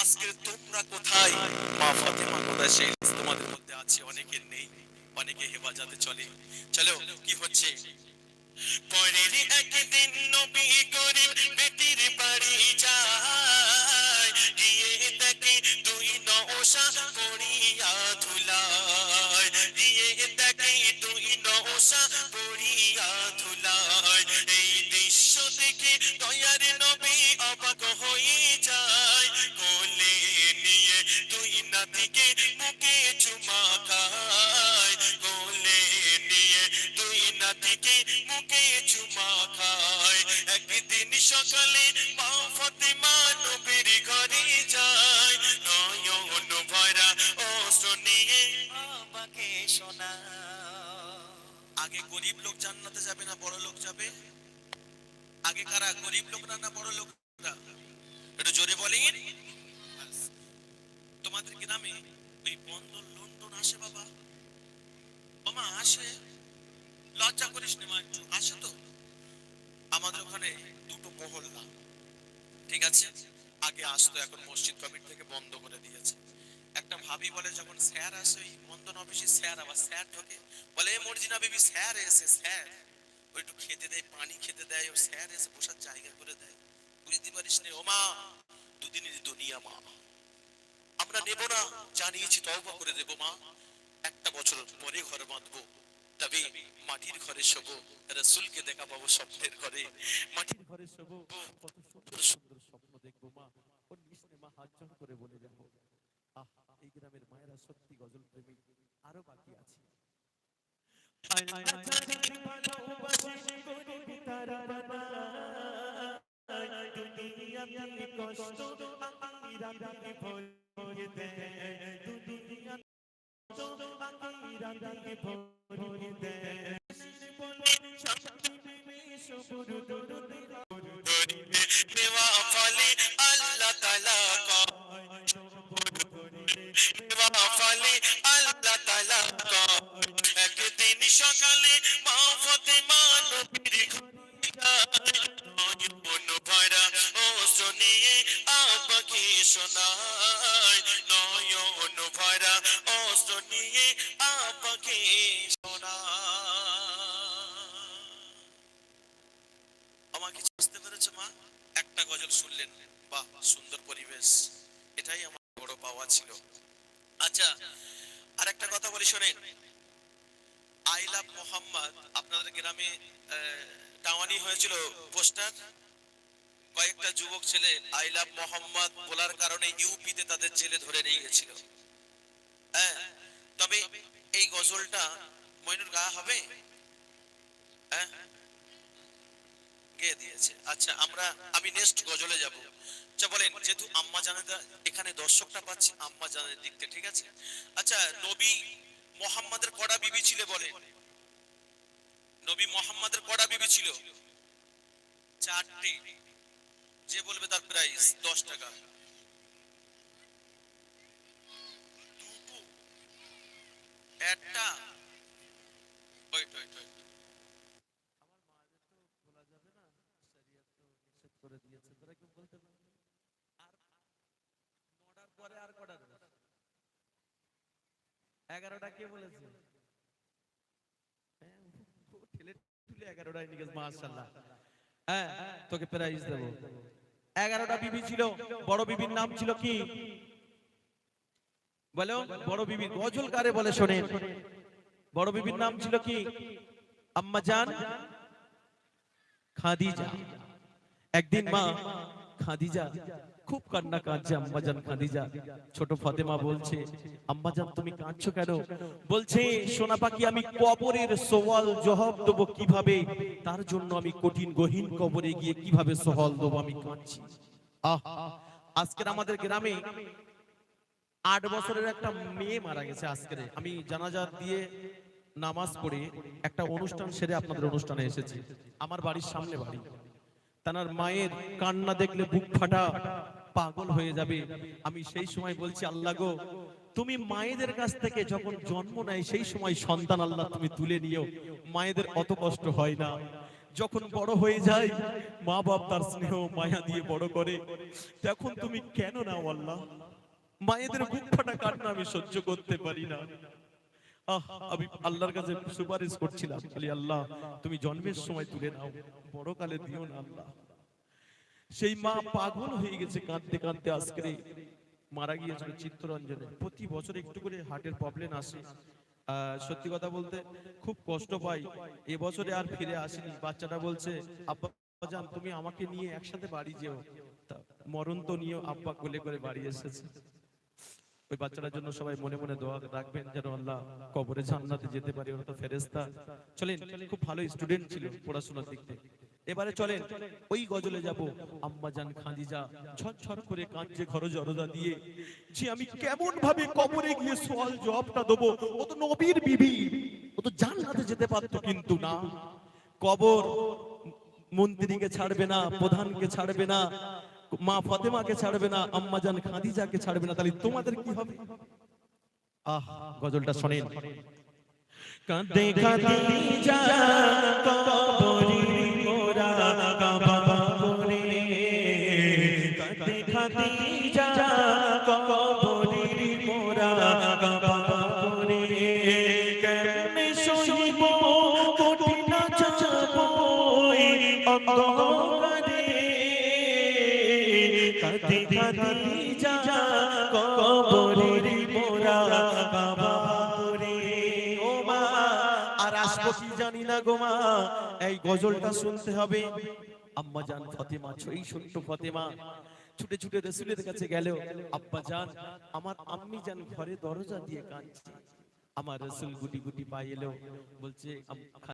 আজকে তোমরা কোথায়? মা ফাতেমা কোথায়? সেই তোমাদের মধ্যে আছে অনেকের নেই, অনেকে হেফাজতে চলে। চলো, কি হচ্ছে? পরের একদিন নবী করিম বেটির বাড়ি যায়, গিয়ে দেখে দুই নওশা পড়িয়া ধুলায়। গিয়ে দেখে দুই নওশা পড়িয়া ধুলায়। এই দৃশ্য দেখে দয়ার নবী অবাক নাতিকে বুকে চুমা খায়? কোলে নিয়ে দুই নাতিকে বুকে চুমা খায়। একদিন সকালে মা ফাতেমা নবীর ঘরে যায়। নয়ন ভরা ও শুনিয়ে আমাকে শোনা। আগে গরিব লোক জান্নাতে যাবে না, বড় লোক যাবে? আগে কারা? গরিব লোকরা না বড় লোকরা একটু জোরে বলেন। তোমাদের গ্রামে ওই বন্ধন লন্ডন আসে বাবা। বাবা আসে। লজ্জা করিস না মা একটু। আসে তো। আমাদের ওখানে দুটো মহল্লা। ঠিক আছে? আগে আসতো, এখন মসজিদ কমিটি থেকে বন্ধ করে দিয়েছে। একটা ভাবি বলে, যখন স্যার আসে, ওই বন্ধন অফিসে স্যার, আবার স্যার ঢোকে। বলে, এ মর্জিনা বেবি, স্যার এসে, স্যার। ওই একটু খেতে দেয়, পানি খেতে দেয়, ও স্যার এসে বসার জায়গা করে দেয়। বুঝতে পারিস নে ও মা দুদিনের দুনিয়া মা। আমরা নেব না জানিয়েছি তওবা করে দেব মা একটা বছর পরে ঘর বাঁধবো তবে মাটির ঘরে শোবো রসুলকে দেখা পাবো স্বপ্নের ঘরে মাটির ঘরে শোবো কত সুন্দর সুন্দর স্বপ্ন দেখব মা ওর নিশ্চয় মা হাত করে বলে যাব আহ এই গ্রামের মায়েরা সত্যি গজল প্রেমী আরও বাকি আছে তালা একদিন সকালে মা ফতেমা নবীর শোনায়, নয়ন ভরা শুনিয়ে আপাকে শোনায়। আমাকে বুঝতে পেরেছ মা? একটা গজল শুনলেন। বাহ, সুন্দর পরিবেশ। এটাই আমার বড় পাওয়া ছিল। আচ্ছা আর একটা কথা বলি, শোনেন। আই লাভ মোহাম্মদ, আপনাদের গ্রামে টাওয়ানি হয়েছিল পোস্টার? কয়েকটা যুবক ছেলে, আই লাভ মোহাম্মদ বলার কারণে ইউপিতে তাদের জেলে ধরে নিয়ে গেছিল। হ্যাঁ তবে এই গজলটা মইনুর গা হবে? হ্যাঁ আচ্ছা আচ্ছা এখানে দর্শকটা পাচ্ছি, আম্মা জানের ঠিক আছে? আচ্ছা নবী মোহাম্মদের কড়া বিবি নবী মোহাম্মদের কড়া বিবি ছিল? চারটি। যে বলবে তার প্রাইস দশ টাকা। কি বলেছে? হ্যাঁ, ঠেলে ঠুলে এগারোটায় নিয়ে গেছে হ্যাঁ তোকে প্রাইজ দেবো। এগারোটা বিবি ছিল, বড় বিবির নাম ছিল কি? বলো, বড় বিবি, গজল কারে বলে শোনেন? বড় বিবির নাম ছিল কি? আম্মা জান, খাদিজা। একদিন মা খাদিজা খুব কান্না কাঁদছে, আম্মাজান খাদিজা। ছোট ফাতেমা বলছে, আম্মাজান, তুমি কাঁদছো কেন? বলছে, সোনা পাখি, আমি কবরের সওয়াল জবাব দেবো কীভাবে? তার জন্য আমি কঠিন, গহীন কবরে গিয়ে কীভাবে সওয়াল দেবো? আমি কাঁদছি। আহ, আজকের আমাদের গ্রামে আট বছরের একটা মেয়ে মারা গেছে আজকের। আমি জানাজা দিয়ে নামাজ পড়ে একটা অনুষ্ঠান সেরে আপনাদের অনুষ্ঠানে এসেছি। আমার বাড়ির সামনে বাড়ি। তার মায়ের কান্না দেখলে বুক ফাটা পাগল হয়ে যাবে। আমি সেই সময় বলছি, আল্লাহ গো, তুমি মায়েদের কাছ থেকে যখন জন্ম নেয়, সেই সময় সন্তান আল্লাহ তুমি তুলে নিও। মায়েদের অত কষ্ট হয় না। যখন বড় হয়ে যায় মা বাপ তার স্নেহ মায়া দিয়ে বড় করে। তখন তুমি কেন না আল্লাহ? মায়েদের বুক ফাটা কান্না আমি সহ্য করতে পারি না। আমি আল্লাহর কাছে সুপারিশ করছিলাম। আল্লাহ, তুমি জন্মের সময় তুলে নাও বড় কালে দিও না আল্লাহ। সেই মা পাগল হয়ে গেছে কাঁদতে কাঁদতে আজকে। মারা গিয়েছিল চিত্তরঞ্জনে। প্রতি বছর একটু করে হার্টের প্রবলেম আসে। সত্যি কথা বলতে খুব কষ্ট পাই। এবছরে আর ফিরে আসেনি। বাচ্চাটা বলছে, আব্বা জান তুমি আমাকে নিয়ে একসাথে বাড়ি যেও। মরণ তো নিয়ে আব্বা কোলে করে বাড়ি এসেছে। ওই বাচ্চাটার জন্য সবাই মনে মনে দোয়া রাখবেন যেন আল্লাহ কবরে জান্নাতে যেতে পারে, ওরা তো ফেরেস্তা চলেন, খুব ভালো স্টুডেন্ট ছিল পড়াশোনার দিক থেকে এবারে চলেন, ওই গজলে যাব। আম্মা জান খাদিজা ঝরঝর করে কাঁদছে ঘর জরদা দিয়ে। যে আমি কেমন ভাবে কবরে গিয়ে সওয়াল জবাবটা দেবো? ও তো নবীর বিবি। ও তো জান্নাতে যেতে পারতো কিন্তু না। কবর মন্ত্রীকে ছাড়বে না, প্রধানকে ছাড়বে না। মা ফাতেমাকে ছাড়বে না, আম্মা জান খাদিজাকে ছাড়বে না, তাহলে তোমাদের কি হবে? আহ, গজলটা শোনেন। কাঁদে খাদিজা, কবরি মোরা কাঁদে খাদিজা এই গজলটা শুনতে হবে। আম্মা জান ফাতেমা ছই ছুটে ছুটে রসুলের কাছে গেল। আব্বা জান, আমার আম্মি জান ঘরে দরজা দিয়ে কাঁদছে। আমার রসুল গুটি গুটি পাই এলো, বলছে